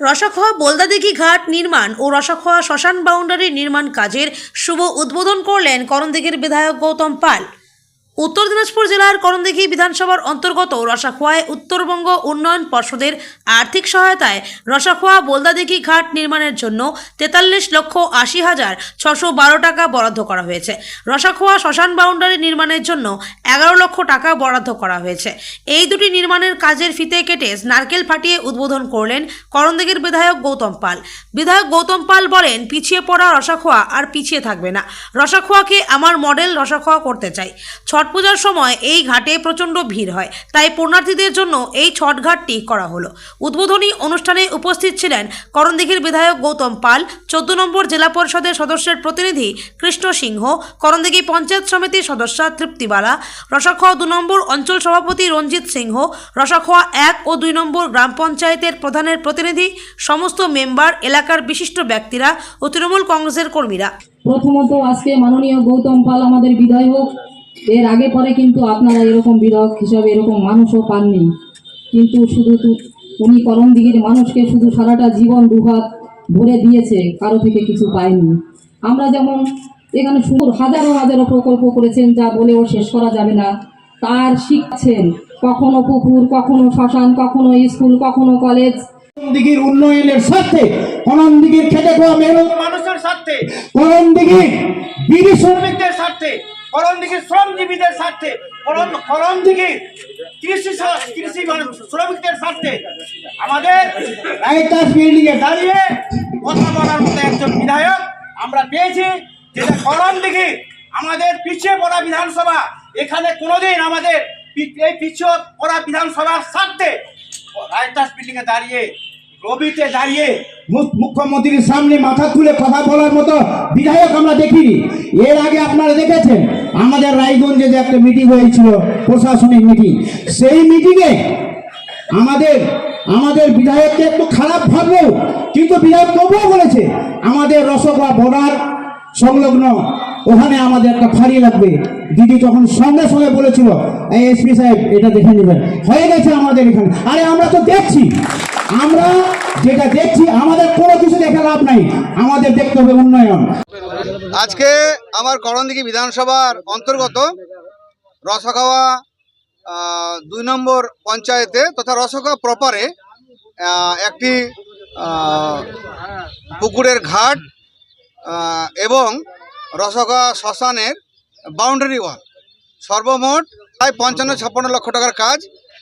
রসাখোয়া বোলদাদিঘি ঘাট নির্মাণ ও রসাখোয়া শ্মশান বাউন্ডারি নির্মাণ কাজের শুভ উদ্বোধন করলেন করণদিঘির বিধায়ক গৌতম পাল। উত্তর দিনাজপুর জেলার করণদিঘি বিধানসভার অন্তর্গত রসাখোয়ায় উত্তরবঙ্গ উন্নয়ন পর্ষদের আর্থিক সহায়তায় রসাখোয়া বোলদাদিঘি ঘাট নির্মাণের জন্য তেতাল্লিশ লক্ষ আশি হাজার ছশো বারো টাকা বরাদ্দ করা হয়েছে। রসাখোয়া শ্মশান বাউন্ডারি নির্মাণের জন্য এগারো লক্ষ টাকা বরাদ্দ করা হয়েছে। এই দুটি নির্মাণের কাজের ফিতে কেটে নারকেল ফাটিয়ে উদ্বোধন করলেন করণদিঘির বিধায়ক গৌতম পাল। বিধায়ক গৌতম পাল বলেন, পিছিয়ে পড়া রসাখোয়া আর পিছিয়ে থাকবে না। রসাখোয়াকে আমার মডেল রসাখোয়া করতে চাই। ছট পূজার সময় এই ঘাটে প্রচণ্ড ভিড় হয়। তাই পুণ্যার্থীদের জন্য এই ছট ঘাটটি করা হলো। উদ্বোধনী অনুষ্ঠানে উপস্থিত ছিলেন করণদিঘির বিধায়ক গৌতম পাল, চোদ্দ নম্বর জেলা পরিষদের সদস্যের প্রতিনিধি কৃষ্ণ সিংহ, করণদিঘি পঞ্চায়েত সমিতির সদস্যা তৃপ্তিবালা রসাখোয়া দু নম্বর অঞ্চল সভাপতি রঞ্জিত সিংহ, রসাখোয়া এক ও দুই নম্বর গ্রাম পঞ্চায়েতের প্রধানের প্রতিনিধি সমস্ত মেম্বার এলাকার বিশিষ্ট ব্যক্তিরা ও তৃণমূল কংগ্রেসের কর্মীরা। প্রথমত আজকে মাননীয় গৌতম পাল আমাদের বিধায়ক। এর আগে পরে কিন্তু আপনারা এরকম বিধায়ক হিসাবে এরকম মানুষও পাননি। কিন্তু শুধু উনি করণদিঘির মানুষকে শুধু সারাটা জীবন দুহাত ভরে দিয়েছে, কারও থেকে কিছু পায়নি। আমরা যেমন এখানে সুন্দর হাজারো হাজারো প্রকল্প করেছেন, যা বলেও শেষ করা যাবে না। তার শিখছেন কখনো পুকুর, কখনো শ্মশান, কখনো স্কুল, কখনো কলেজ। দিঘির উন্নয়নের স্বার্থে করণ দিঘির খেটে মানুষের স্বার্থে বিড়ি শ্রমিকদের স্বার্থে করণ দিঘির শ্রমজীবীদের স্বার্থে দিঘির কৃষি কৃষি শ্রমিকদের স্বার্থে আমাদের রায়তাস বিল্ডিং দাঁড়িয়ে কথা বলার মতো একজন বিধায়ক আমরা পেয়েছি, যেটা করণ দিঘি আমাদের পিছিয়ে পড়া বিধানসভা, এখানে কোনোদিন আমাদের এই পিছিয়ে পড়া বিধানসভার স্বার্থে রায়তাস বিল্ডিং এ দাঁড়িয়ে রবিতে দাঁড়িয়ে মুখ্যমন্ত্রীর সামনে মাথা তুলে কথা বলার মতো বিধায়ক আমরা দেখিনি। এর আগে আপনারা দেখেছেন, আমাদের রায়গঞ্জে যে একটা মিটিং হয়েছিল, প্রশাসনিক মিটিং সেই মিটিংয়ে আমাদের আমাদের বিধায়ককে একটু খারাপ ভাবলেও, কিন্তু বিধায়ক তবুও বলেছে, আমাদের রসগোয়া বর্ডার সংলগ্ন, ওখানে আমাদের একটা ফাঁড়ি লাগবে। দিদি তখন সঙ্গে সঙ্গে বলেছিল এসপি সাহেব, এটা দেখে নেবেন। হয়ে গেছে আমাদের এখানে। আরে আমরা তো দেখছি। আমরা যেটা দেখছি, আমাদের কোনো কিছু দেখে লাভ নাই। আমাদের দেখতে হবে উন্নয়ন। আজকে আমার করণদিঘি বিধানসভার অন্তর্গত রসখাওয়া দুই নম্বর পঞ্চায়েতে তথা রসখাওয়া প্রপারে একটি পুকুরের ঘাট এবং রসখাওয়া শ্মশানের বাউন্ডারি ওয়াল সর্বমোট প্রায় পঞ্চান্ন, ছাপ্পান্ন লক্ষ টাকার কাজ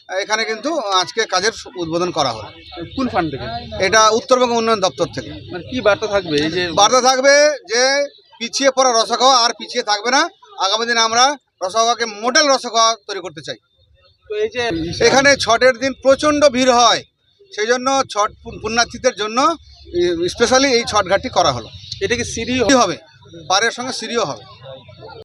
এখানে কিন্তু আজকে কাজের উদ্বোধন করা হলো। কোন ফান্ড থেকে? এটা উত্তরবঙ্গ উন্নয়ন দপ্তর থেকে। মানে কি বার্তা থাকবে? এই যে বার্তা থাকবে যে পিছিয়ে পড়া রসখাওয়া আর পিছিয়ে থাকবে না। আগামী দিনে আমরা রসখাওয়াকে মডেল রসখাওয়া তৈরি করতে চাই। তো এই যে এখানে ছটের দিন প্রচণ্ড ভিড় হয়। সেই জন্য ছট পুণ্যার্থীদের জন্য স্পেশালি এই ছট ঘাটটি করা হলো। এটা কি সিঁড়ি সিঁড়ি হবে। পারের সঙ্গে সিঁড়িও হবে।